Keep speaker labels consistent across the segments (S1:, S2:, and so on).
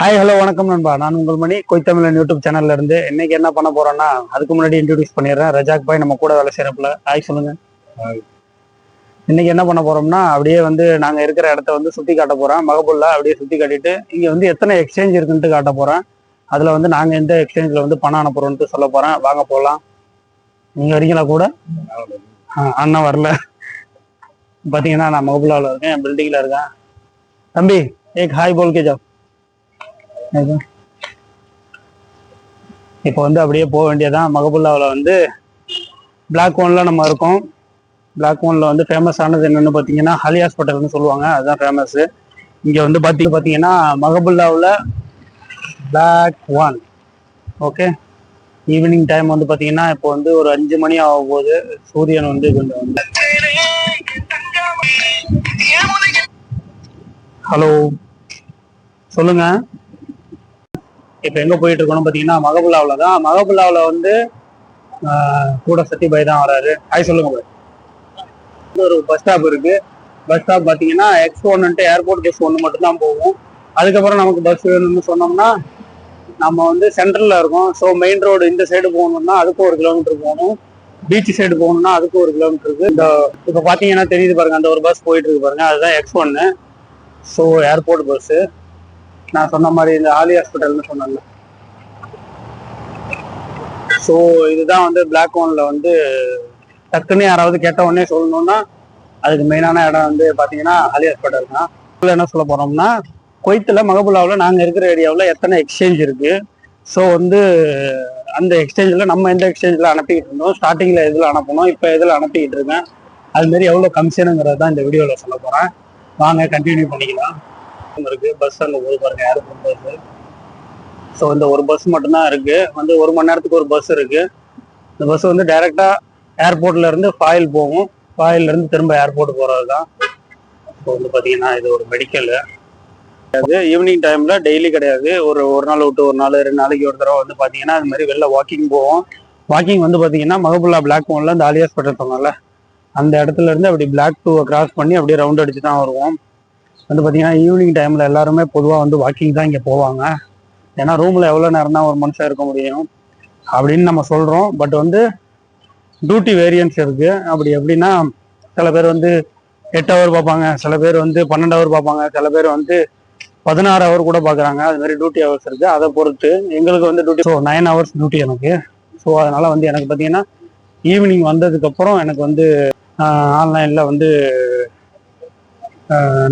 S1: Hi hello வணக்கம் நண்பா. நான் உங்கள் மணி. கொய்தமிழன் யூடியூப் சேனல்ல இருந்து இன்னைக்கு என்ன பண்ண போறோம்னா அதுக்கு முன்னாடி இன்ட்ரடியூஸ் பண்ணிடுறேன். ரஜாக் பாய் நம்ம கூட வேலை செய்யறப்பல. ஹாய் சொல்லுங்க. இன்னைக்கு என்ன பண்ண போறோம்னா அப்படியே வந்து நாங்க இருக்கிற இடத்த வந்து சுத்தி காட்ட போறோம். மகபுல்லா அப்படியே சுத்தி காட்டிட்டு இங்க வந்து எத்தனை எக்ஸ்சேஞ்ச் இருக்குன்ட்டு காட்ட போறேன். அதுல வந்து நாங்க எந்த எக்ஸ்சேஞ்சில் வந்து பணம் அனுப்புறோம்னு சொல்ல போறேன். வாங்க போகலாம் நீங்க வரீங்களா கூட? ஆ, அண்ணா வரல. பாத்தீங்கன்னா நான் மகபுல்லாவில் இருக்கேன். என் பில்டிங்ல இருக்கேன். தம்பி ஏக் ஹாய் போல் கே. இப்போ வந்து அப்படியே போக வேண்டியதான் மகபுல்லாவில் வந்து பிளாக் ஒன்ல நம்ம இருக்கோம். பிளாக் ஒன்ல வந்து ஃபேமஸ் ஆனது என்னன்னு பார்த்தீங்கன்னா ஹலி ஹாஸ்பிட்டல்னு சொல்லுவாங்க. அதுதான் ஃபேமஸ் இங்கே வந்து பார்த்தி பார்த்தீங்கன்னா மகபுல்லாவில் block one okay evening time வந்து பார்த்தீங்கன்னா இப்போ வந்து ஒரு அஞ்சு மணி ஆகும் போது சூரியன் வந்து கொஞ்சம் வந்து. ஹலோ சொல்லுங்க. இப்போ எங்கே போயிட்டு இருக்கோம்னு பார்த்தீங்கன்னா மகபுல்லாவில் தான். மகபுல்லாவில் வந்து கூட சத்திபாய் தான் வராரு. ஹாய் சொல்லுங்க பாய் ஒரு பஸ் ஸ்டாப் இருக்கு. பஸ் ஸ்டாப் பார்த்தீங்கன்னா எக்ஸ் ஒன்னுட்டு ஏர்போர்ட் பஸ் ஒன்று மட்டும்தான் போகும். அதுக்கப்புறம் நமக்கு பஸ் வேணும்னு சொன்னோம்னா நம்ம வந்து சென்ட்ரலில் இருக்கோம். ஸோ மெயின் ரோடு இந்த சைடு போகணும்னா அதுக்கு ஒரு கிலோமீட்டர் போகணும். பீச் சைடு போகணும்னா அதுக்கு ஒரு கிலோமீட்டர் இருக்கு. இந்த இப்போ பார்த்தீங்கன்னா தெரியுது பாருங்க அந்த ஒரு பஸ் போயிட்டு இருக்கு பாருங்க. அதுதான் எக்ஸ் ஒன்னு ஸோ ஏர்போர்ட் பஸ்ஸு நான் சொன்ன மாதிரி இந்த ஆலி ஹாஸ்பிட்டல்னு சொன்னேன்ல. ஸோ இதுதான் வந்து பிளாக் ஒன்ல வந்து டக்குன்னு யாராவது கேட்ட உடனே சொல்லணும்னா அதுக்கு மெயினான இடம் வந்து பார்த்தீங்கன்னா ஆலி ஹாஸ்பிட்டல் தான். என்ன சொல்ல போறோம்னா கொய்த்தில் மகபுல்லாவில் நாங்கள் இருக்கிற ஏரியாவில் எத்தனை எக்ஸ்சேஞ்ச் இருக்கு? ஸோ வந்து அந்த எக்ஸ்சேஞ்சில் நம்ம எந்த எக்ஸ்சேஞ்சில் அனுப்பிக்கிட்டு இருந்தோம்? ஸ்டார்டிங்கில் எதில் அனுப்பணும் இப்போ எதில் அனுப்பிக்கிட்டு இருக்கேன்? அதுமாரி எவ்வளோ கமிஷனுங்கிறது தான் இந்த வீடியோவில் சொல்ல போகிறேன் வாங்க கண்டினியூ பண்ணிக்கலாம். இருக்கு. பஸ் அங்கே போது பாருங்க ஏர்போர்ட் பஸ் ஸோ இந்த ஒரு பஸ் மட்டும்தான் இருக்கு. வந்து ஒரு மணி நேரத்துக்கு ஒரு பஸ் இருக்கு. இந்த பஸ் வந்து டைரக்டா ஏர்போர்ட்ல இருந்து ஃபாயில் போகும். ஃபாயில்ல இருந்து திரும்ப ஏர்போர்ட் போறது தான் ஸோ வந்து பாத்தீங்கன்னா இது ஒரு மெடிக்கல் அது ஈவினிங் டைம்ல டெய்லி கிடையாது. ஒரு ஒரு நாள் விட்டு ஒரு நாள் ரெண்டு நாளைக்கு ஒரு தடவை வந்து பாத்தீங்கன்னா அது மாதிரி வெளில வாக்கிங் போவோம். வாக்கிங் வந்து பாத்தீங்கன்னா மகபுல்லா பிளாக் ஒன்ல இந்த ஆலியாஸ் பட்டம் சொன்னால அந்த இடத்துல இருந்து அப்படி பிளாக் டூவை கிராஸ் பண்ணி அப்படியே ரவுண்ட் அடிச்சு தான் வருவோம். வந்து பார்த்தீங்கன்னா ஈவினிங் டைமில் எல்லாருமே பொதுவாக வந்து வாக்கிங் தான் இங்கே போவாங்க. ஏன்னா ரூமில் எவ்வளோ நேரம் தான் ஒரு மனுஷன் இருக்க முடியும் அப்படின்னு நம்ம சொல்கிறோம் பட் வந்து டியூட்டி வேரியன்ஸ் இருக்குது அப்படி எப்படின்னா சில பேர் வந்து எட்டு ஹவர் பார்ப்பாங்க. சில பேர் வந்து பன்னெண்டு ஹவர் பார்ப்பாங்க. சில பேர் வந்து பதினாறு ஹவர் கூட பார்க்குறாங்க. அது மாதிரி டியூட்டி ஹவர்ஸ் இருக்குது அதை பொறுத்து எங்களுக்கு வந்து duty so nine hours duty எனக்கு. ஸோ அதனால் வந்து எனக்கு பார்த்தீங்கன்னா ஈவினிங் வந்ததுக்கப்புறம் எனக்கு வந்து ஆன்லைனில் வந்து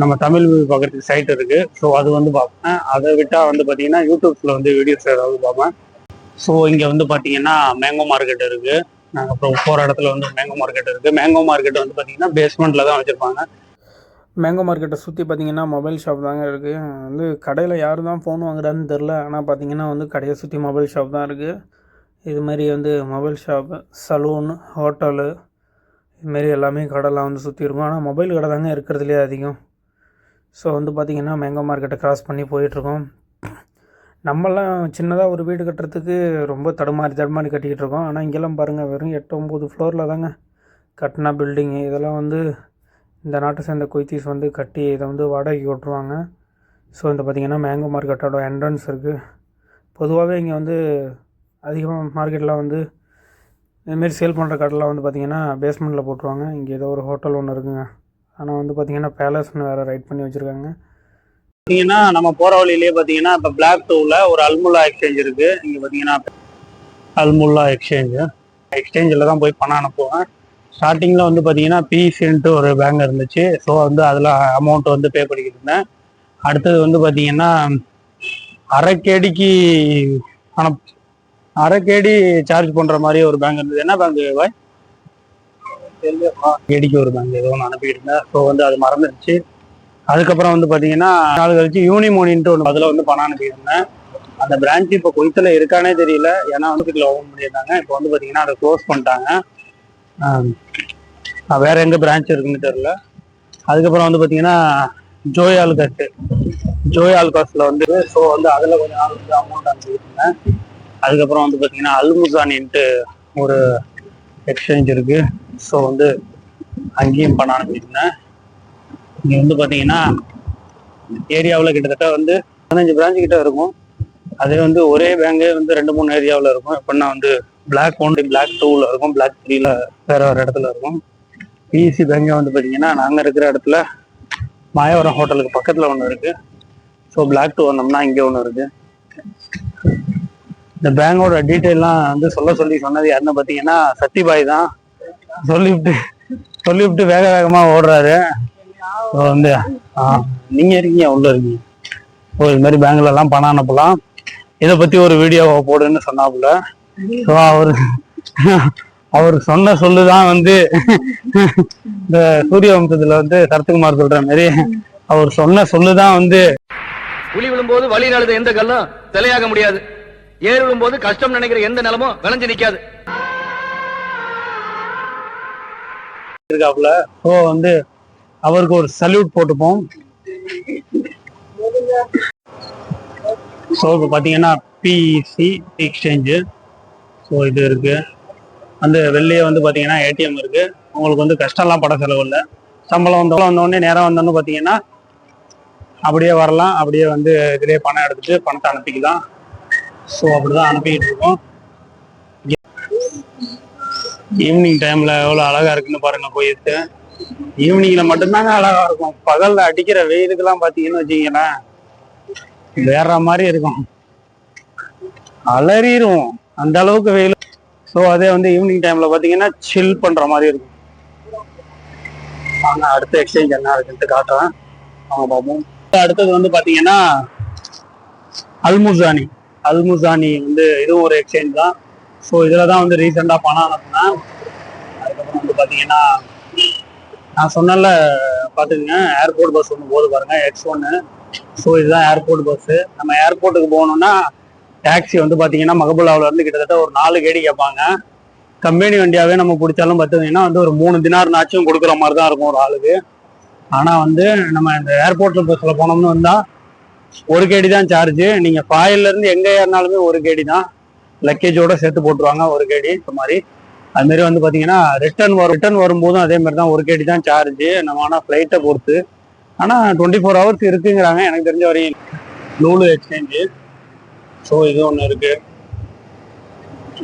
S1: நம்ம தமிழ் பார்க்கறதுக்கு சைட் இருக்கு. ஸோ அது வந்து பார்ப்பேன். அதை விட்டால் வந்து பார்த்தீங்கன்னா யூடியூப்ஸில் வந்து வீடியோஸ் ஏதாவது பார்ப்பேன். ஸோ இங்கே வந்து பார்த்தீங்கன்னா மேங்கோ மார்க்கெட் இருக்கு. நாங்கள் அப்புறம் போகிற இடத்துல வந்து மேங்கோ மார்க்கெட் இருக்கு. மேங்கோ மார்க்கெட் வந்து பார்த்தீங்கன்னா பேஸ்மெண்ட்டில் தான் வச்சுருப்பாங்க.
S2: மேங்கோ மார்க்கெட்டை சுற்றி பார்த்தீங்கன்னா மொபைல் ஷாப் தாங்க இருக்குது வந்து கடையில் யார் தான் ஃபோன் வாங்குறான்னு தெரில ஆனால் பார்த்தீங்கன்னா வந்து கடையை சுற்றி மொபைல் ஷாப் தான் இருக்குது இது மாதிரி வந்து மொபைல் ஷாப்பு சலூன் ஹோட்டலு இதுமாரி எல்லாமே கடைலாம் வந்து சுற்றி இருக்கும். ஆனால் மொபைல் கடை தாங்க இருக்கிறதுலே அதிகம். ஸோ வந்து பார்த்திங்கன்னா மேங்கோ மார்க்கெட்டை கிராஸ் பண்ணி போயிட்டுருக்கோம். நம்மலாம் சின்னதாக ஒரு வீடு கட்டுறதுக்கு ரொம்ப தடுமாறி தடுமாறி கட்டிக்கிட்டு இருக்கோம். ஆனால் இங்கெல்லாம் பாருங்கள் வெறும் எட்டு ஒம்பது ஃப்ளோரில் தாங்க கட்டினா பில்டிங்கு இதெல்லாம் வந்து இந்த நாட்டை சேர்ந்த கொய்த்தீஸ் வந்து கட்டி இதை வந்து வாடகைக்கு விட்ருவாங்க ஸோ இந்த பார்த்திங்கன்னா மேங்கோ மார்க்கெட்டோட என்ட்ரன்ஸ் இருக்குது பொதுவாகவே இங்கே வந்து அதிகமாக மார்க்கெட்டில் வந்து இதுமாரி சேல் பண்ணுற கடைலாம் வந்து பார்த்திங்கன்னா பேஸ்மெண்ட்டில் போட்டுருவாங்க. இங்கே ஏதோ ஒரு ஹோட்டல் ஒன்று இருக்குங்க. ஆனால் வந்து பார்த்திங்கன்னா பேலஸ்னு வேறு ரைட் பண்ணி வச்சுருக்காங்க.
S1: பார்த்தீங்கன்னா நம்ம போகிற வழியிலேயே பார்த்தீங்கன்னா இப்போ பிளாக் டூவில் ஒரு அல்முல்லா எக்ஸ்சேஞ்ச் இருக்குது இங்கே பார்த்தீங்கன்னா அல்முல்லா எக்ஸ்சேஞ்சு எக்ஸ்சேஞ்சில் தான் போய் பணம் அனுப்புவேன். ஸ்டார்டிங்கில் வந்து பார்த்தீங்கன்னா பிசின்ட்டு ஒரு பேங்க் இருந்துச்சு. ஸோ வந்து அதில் அமௌண்ட் வந்து பே பண்ணிக்கிட்டு இருந்தேன். அடுத்தது வந்து பார்த்தீங்கன்னா அரைக்கேடிக்கு அனுப் அரைக்கேடி சார்ஜ் பண்ணுற மாதிரி ஒரு பேங்க் இருந்தது. என்ன பேங்க் பாய்? கேடிக்கு ஒரு பேங்க் ஏதோ ஒன்று இருந்தேன் ஸோ வந்து அது மறந்துடுச்சு அதுக்கப்புறம் வந்து பார்த்தீங்கன்னா நாள் கழிச்சு யூனிமோனின்ட்டு ஒன்று அதில் வந்து பணம் அனுப்பியிருந்தேன். அந்த பிரான்ச் இப்போ கொய்த்தில் இருக்கானே தெரியல. ஏன்னா வந்து இதில் ஓப்பன் பண்ணியிருந்தாங்க. இப்போ வந்து பார்த்தீங்கன்னா அதை க்ளோஸ் பண்ணிட்டாங்க. வேற எங்க பிரான்ச் இருக்குன்னு தெரியல. அதுக்கப்புறம் வந்து பார்த்தீங்கன்னா ஜோய் ஆல்காஸ் ஜோய் ஆல்காஸில் வந்து ஸோ வந்து அதில் கொஞ்சம் நாள் வந்து அமௌண்ட் அனுப்பியிருந்தேன். அதுக்கப்புறம் வந்து பார்த்தீங்கன்னா அல்முசானின்ட்டு ஒரு எக்ஸ்சேஞ்ச் இருக்கு. ஸோ வந்து அங்கேயும் பண்ண ஆரம்பிச்சிருந்தேன். இங்கே வந்து பார்த்தீங்கன்னா ஏரியாவில் கிட்டத்தட்ட வந்து பதினஞ்சு பிரான்ச் கிட்ட இருக்கும். அதே வந்து ஒரே பேங்கே வந்து ரெண்டு மூணு ஏரியாவில் இருக்கும். எப்படின்னா வந்து பிளாக் ஒன் பிளாக் டூவில் இருக்கும். பிளாக் த்ரீல வேற ஒரு இடத்துல இருக்கும். பிஎஸ்சி பேங்கே வந்து பார்த்தீங்கன்னா நாங்கள் இருக்கிற இடத்துல மாயவரம் ஹோட்டலுக்கு பக்கத்தில் ஒன்று இருக்கு. ஸோ பிளாக் டூ வந்தோம்னா இங்கே ஒன்று இருக்கு. இந்த பேங்கோட டீட்டெயிலாம் வந்து சொல்ல சொல்லி சொன்னது யாருன்னு பார்த்தீங்கன்னா சத்திபாய் தான். சொல்லிவிட்டு சொல்லிவிட்டு வேக வேகமாக ஓடுறாரு. ஸோ வந்து ஆ நீங்கள் இருக்கீங்க உள்ள இருக்கீங்க. ஓ இது மாதிரி பேங்க்ல எல்லாம் பணம் அனுப்பலாம். இதை பத்தி ஒரு வீடியோ போடுன்னு சொன்னாப்புல. ஸோ அவர் அவர் சொன்ன சொல்லுதான் வந்து இந்த சூரிய வம்சத்துல வந்து சரத்குமார் சொல்ற மாதிரி அவர் சொன்ன சொல்லுதான் வந்து
S3: புலி விழும்போது வழி அழுத எந்த கல்லும் தலையாக முடியாது. ஏர் விழும்போது கஷ்டம் நினைக்கிற எந்த நிலமும் விளைஞ்சு நிக்காது.
S1: இருக்காப்புல? ஸோ வந்து அவருக்கு ஒரு சல்யூட் போட்டுப்போம். ஸோ இப்போ பார்த்தீங்கன்னா பிசி எக்ஸ்சேஞ்சு ஸோ இது இருக்கு. அந்த வெளியே வந்து பார்த்தீங்கன்னா ஏடிஎம் இருக்கு. உங்களுக்கு வந்து கஷ்டம்லாம் பட செலவு இல்லை. சம்பளம் வந்தவங்க வந்தோடனே நேரம் வந்தோன்னு பார்த்தீங்கன்னா அப்படியே வரலாம். அப்படியே வந்து இதுலேயே பணம் எடுத்துட்டு பணத்தை அனுப்பிக்கலாம். ஸோ அப்படிதான் அனுப்பிக்கிட்டு இருக்கோம். ஈவினிங் டைம்ல எவ்வளவு அழகா இருக்குன்னு பாருங்க போயிட்டு. ஈவினிங்ல மட்டும்தாங்க அழகா இருக்கும். பகல்ல அடிக்கிற வெயிலுக்கெல்லாம் பாத்தீங்கன்னு வச்சீங்களேன் வேற மாதிரி இருக்கும். அலறிடுவோம் அந்த அளவுக்கு வெயில். ஸோ அதே வந்து ஈவினிங் டைம்ல பாத்தீங்கன்னா சில் பண்ற மாதிரி இருக்கும். ஆனா அடுத்த எக்ஸ்சேஞ்ச் என்ன இருக்குன்ட்டு காட்டுறேன். அவங்க பார்ப்போம். அடுத்தது வந்து பாத்தீங்கன்னா அல்முசானி அல்முசானி வந்து இதுவும் ஒரு எக்ஸ்சேஞ்ச் தான். ஸோ இதில் தான் வந்து ரீசெண்டாக பணம் அனுப்புனேன். அதுக்கப்புறம் வந்து பார்த்தீங்கன்னா நான் சொன்னல பார்த்துக்குங்க ஏர்போர்ட் பஸ் ஒன்று போது பாருங்கள் எக்ஸ் ஒன்று ஸோ இதுதான் ஏர்போர்ட் பஸ்ஸு நம்ம ஏர்போர்ட்டுக்கு போகணுன்னா டாக்ஸி வந்து பார்த்தீங்கன்னா மகபுல்லாவிலேருந்து கிட்டத்தட்ட ஒரு நாலு கேடி கேட்பாங்க. கம்பெனி வண்டியாகவே நம்ம பிடிச்சாலும் பார்த்தீங்கன்னா வந்து ஒரு மூணு தினார்னாச்சும் கொடுக்குற மாதிரி தான் இருக்கும் ஒரு ஆளுக்கு. ஆனால் வந்து நம்ம இந்த ஏர்போர்ட் பஸ்ஸில் போனோம்னு வந்தால் ஒரு கேடி தான் சார்ஜ் நீங்கள் ஃபாயில்ல இருந்து எங்கே ஏறினாலுமே ஒரு கேடி தான். லக்கேஜோட சேர்த்து போட்டுருவாங்க ஒரு கேடி. இந்த மாதிரி. அது மாதிரி வந்து பாத்தீங்கன்னா ரிட்டர்ன் வரும். ரிட்டர்ன் வரும்போதும் அதே மாதிரி தான் ஒரு கேடி தான் சார்ஜ் நம்ம ஆனால் ஃப்ளைட்டை பொறுத்து. ஆனால் டுவெண்ட்டி ஃபோர் ஹவர்ஸ் இருக்குங்கிறாங்க. எனக்கு தெரிஞ்ச வரையும். லூலு எக்ஸ்சேஞ்சு ஸோ இது ஒன்று இருக்கு.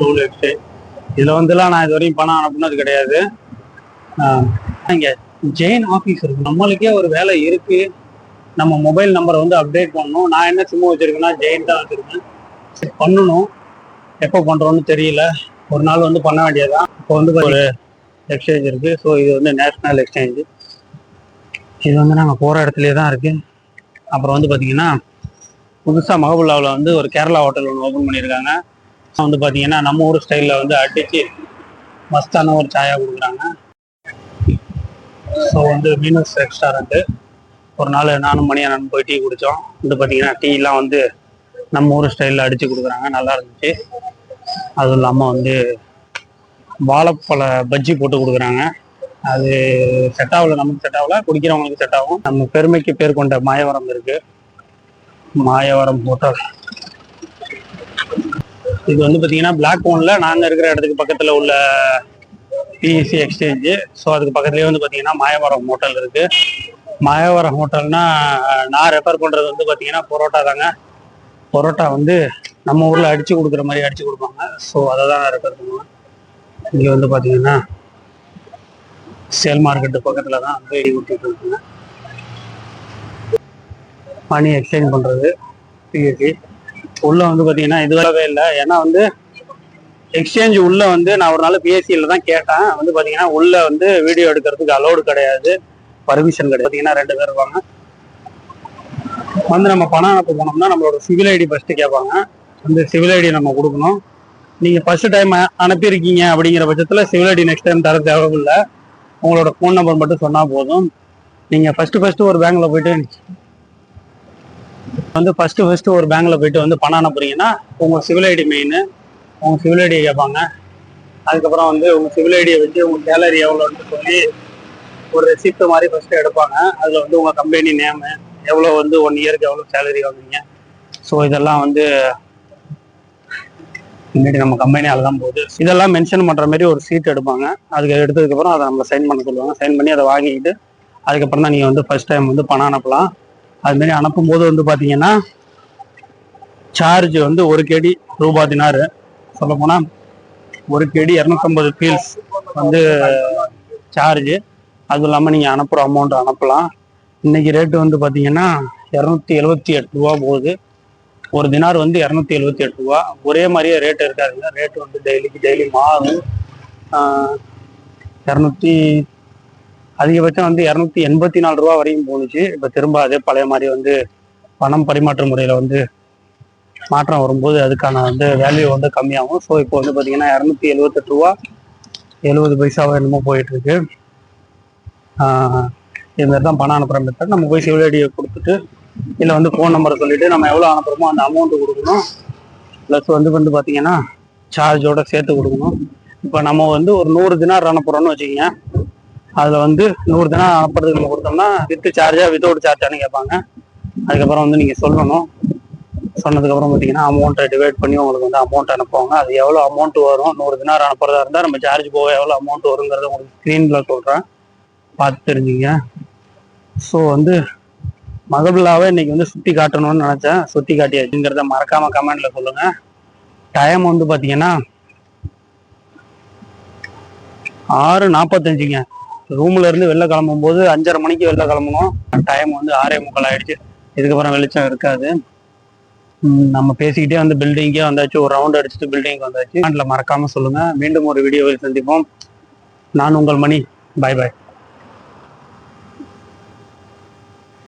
S1: லூலு எக்ஸ்சேஞ்ச் இதில் வந்துலாம் நான் இது வரையும் பணம் அனுப்புனது கிடையாது. இங்கே ஜெயின் ஆஃபீஸ் இருக்கு நம்மளுக்கே ஒரு வேலை இருக்கு. நம்ம மொபைல் நம்பரை வந்து அப்டேட் பண்ணணும். நான் என்ன சிம்மு வச்சிருக்கேன்னா ஜெயின் தான் வச்சிருக்கேன். பண்ணணும். எப்போ பண்ணுறோன்னு தெரியல. ஒரு நாள் வந்து பண்ண வேண்டியதுதான். இப்போ வந்து ஒரு எக்ஸ்சேஞ்ச் இருக்குது ஸோ இது வந்து நேஷ்னல் எக்ஸ்சேஞ்சு இது வந்து நாங்கள் போகிற இடத்துலேயே தான் இருக்குது அப்புறம் வந்து பார்த்தீங்கன்னா புதுசாக மகபுல்லாவில் வந்து ஒரு கேரளா ஹோட்டல் ஒன்று ஓப்பன் பண்ணியிருக்காங்க. வந்து பார்த்தீங்கன்னா நம்ம ஊர் ஸ்டைலில் வந்து அடித்து மஸ்தான ஒரு சாயா கொடுக்குறாங்க. ஸோ வந்து மீனஸ் ரெஸ்டாரண்ட்டு ஒரு நாள் நானும் மணி அண்ணன் போய் டீ குடித்தோம். வந்து பார்த்தீங்கன்னா டீலாம் வந்து நம்ம ஊர் ஸ்டைலில் அடித்து கொடுக்குறாங்க. நல்லா இருந்துச்சு. அதுவும் இல்லாமல் வந்து வாழைப்பழ பஜ்ஜி போட்டு கொடுக்குறாங்க. அது செட் ஆகல. நமக்கு செட் ஆகல. குடிக்கிறவங்களுக்கு செட் ஆகும். நம்ம பெருமைக்கு பேர் கொண்ட மாயவரம் இருக்கு. மாயவரம் ஹோட்டல் இது வந்து பார்த்தீங்கன்னா பிளாக் ஒன்ல நாங்கள் இருக்கிற இடத்துக்கு பக்கத்தில் உள்ள பிஎஸ்சி எக்ஸ்சேஞ்சு ஸோ அதுக்கு பக்கத்துலேயே வந்து பார்த்தீங்கன்னா மாயவரம் ஹோட்டல் இருக்கு. மாயவரம் ஹோட்டல்னா நான் ரெஃபர் பண்ணுறது வந்து பார்த்தீங்கன்னா பரோட்டா தாங்க. பரோட்டா வந்து நம்ம ஊரில் அடித்து கொடுக்குற மாதிரி அடித்து கொடுப்பாங்க. ஸோ அதை தான் நான் ரெஃபர் பண்ணுவேன். இங்கே வந்து பார்த்தீங்கன்னா சேல் மார்க்கெட்டு பக்கத்தில் தான் வந்து கொடுத்துட்டு இருக்குங்க. மணி எக்ஸ்சேஞ்ச் பண்ணுறது பிஎஸ்சி உள்ளே வந்து பார்த்தீங்கன்னா இதுவாகவே இல்லை. ஏன்னா வந்து எக்ஸ்சேஞ்ச் உள்ளே வந்து நான் ஒரு நாள் பிஎஸ்சியில் தான் கேட்டேன். வந்து பார்த்தீங்கன்னா உள்ளே வந்து வீடியோ எடுக்கிறதுக்கு அலோடு கிடையாது. பர்மிஷன் கிடையாது. பார்த்தீங்கன்னா ரெண்டு பேர் இருப்பாங்க. வந்து நம்ம பணம் அனுப்ப போனோம்னா நம்மளோட சிவில் ஐடி ஃபர்ஸ்ட் கேட்பாங்க. அந்த சிவில் ஐடி நம்ம கொடுக்கணும். நீங்க ஃபர்ஸ்ட் டைம் அனுப்பியிருக்கீங்க அப்படிங்கிற பட்சத்தில் சிவில் ஐடி நெக்ஸ்ட் டைம் தர தேவையில்லை. உங்களோட ஃபோன் நம்பர் மட்டும் சொன்னா போதும். நீங்க ஃபர்ஸ்ட் ஃபர்ஸ்ட் ஒரு பேங்க்ல போயிட்டு வந்து ஃபர்ஸ்ட் ஃபர்ஸ்ட் ஒரு பேங்க்ல போயிட்டு வந்து பணம் அனுப்புறீங்கன்னா உங்க சிவில் ஐடி மெயின் உங்க சிவில் ஐடியை கேட்பாங்க. அதுக்கப்புறம் வந்து உங்க சிவில் ஐடியை வச்சு உங்க சேலரி எவ்வளோன்னு சொல்லி ஒரு ரெசிப்ட் மாதிரி ஃபர்ஸ்ட் எடுப்பாங்க. அதுல வந்து உங்க கம்பெனி நேமு எவ்வளோ வந்து ஒன் இயருக்கு எவ்வளோ சேலரி வாங்குவீங்க. ஸோ இதெல்லாம் வந்து முன்னாடி நம்ம கம்பெனியால தான் போகுது. இதெல்லாம் மென்ஷன் பண்ணுற மாதிரி ஒரு சீட் எடுப்பாங்க. அதுக்கு எடுத்ததுக்கப்புறம் அதை நம்ம சைன் பண்ண சொல்லுவாங்க. சைன் பண்ணி அதை வாங்கிட்டு அதுக்கப்புறம் தான் நீங்கள் வந்து ஃபர்ஸ்ட் டைம் வந்து பணம் அனுப்பலாம். அதுமாரி அனுப்பும்போது வந்து பார்த்தீங்கன்னா சார்ஜ் வந்து ஒரு கேடி ரூபா தினாரு சொல்ல ஒரு கேடி இரநூத்தம்பது பீல்ஸ் வந்து சார்ஜு அதுவும் இல்லாமல் நீங்கள் அனுப்புகிற அமௌண்ட் அனுப்பலாம். இன்னைக்கு ரேட்டு வந்து பார்த்தீங்கன்னா இரநூத்தி எழுபத்தி எட்டு ரூபா போகுது. ஒரு தினார் வந்து இரநூத்தி எழுபத்தி எட்டு ரூபா. ஒரே மாதிரியே ரேட் இருக்காதுங்க. ரேட்டு வந்து டெய்லிக்கு டெய்லி மாறும். இரநூத்தி அதிகபட்சம் வந்து இரநூத்தி எண்பத்தி நாலு ரூபா வரையும் போணுச்சு. இப்போ திரும்ப அதே பழைய மாதிரி வந்து பணம் பரிமாற்ற முறையில் வந்து மாற்றம் வரும்போது அதுக்கான வந்து வேல்யூ வந்து கம்மியாகும். ஸோ இப்போ வந்து பார்த்தீங்கன்னா இரநூத்தி எழுபத்தெட்டு ரூபா. எழுபது பைசாவோ என்னமோ போயிட்டுருக்கு இது மாதிரி தான் பணம் அனுப்புகிற மெத்தட் நம்ம போய் சிவலடியை கொடுத்துட்டு இல்லை வந்து ஃபோன் நம்பரை சொல்லிட்டு நம்ம எவ்வளோ அனுப்புகிறோமோ அந்த அமௌண்ட்டு கொடுக்கணும். ப்ளஸ் வந்து வந்து பார்த்தீங்கன்னா சார்ஜோட சேர்த்து கொடுக்கணும். இப்போ நம்ம வந்து ஒரு நூறு தினார் அனுப்புகிறோன்னு வச்சுக்கோங்க. அதில் வந்து நூறு தினம் அனுப்புறதுக்கு நம்ம கொடுத்தோம்னா வித்து சார்ஜா வித்தவுட் சார்ஜான்னு கேட்பாங்க. அதுக்கப்புறம் வந்து நீங்கள் சொல்லணும். சொன்னதுக்கப்புறம் பார்த்தீங்கன்னா அமௌண்ட்டை டிவைட் பண்ணி உங்களுக்கு வந்து அமௌண்ட் அனுப்புவாங்க. அது எவ்வளோ அமௌண்ட் வரும்? நூறு தினார் அனுப்புறதா இருந்தால் நம்ம சார்ஜ் போக எவ்வளோ அமௌண்ட் வருங்கிறத உங்களுக்கு ஸ்க்ரீனில் சொல்கிறேன் பார்த்து தெரிஞ்சுங்க ஸோ வந்து மகபுல்லாவை இன்னைக்கு வந்து சுற்றி காட்டணும்னு நினச்சேன். சுற்றி காட்டியாச்சுங்கிறத மறக்காம கமெண்டில் சொல்லுங்கள் டைம் வந்து பார்த்தீங்கன்னா ஆறு நாற்பத்தஞ்சுங்க ரூம்ல இருந்து வெளில கிளம்பும் போது அஞ்சரை மணிக்கு வெளில கிளம்பணும் டைம் வந்து ஆறே முக்கால் ஆயிடுச்சு. இதுக்கப்புறம் வெளிச்சம் இருக்காது. நம்ம பேசிக்கிட்டே வந்து பில்டிங்கே வந்தாச்சு. ஒரு ரவுண்ட் அடிச்சுட்டு பில்டிங் வந்தாச்சு. கமெண்ட்ல மறக்காம சொல்லுங்க. மீண்டும் ஒரு வீடியோவில் சந்திப்போம். நான் உங்கள் மணி. பாய் பாய்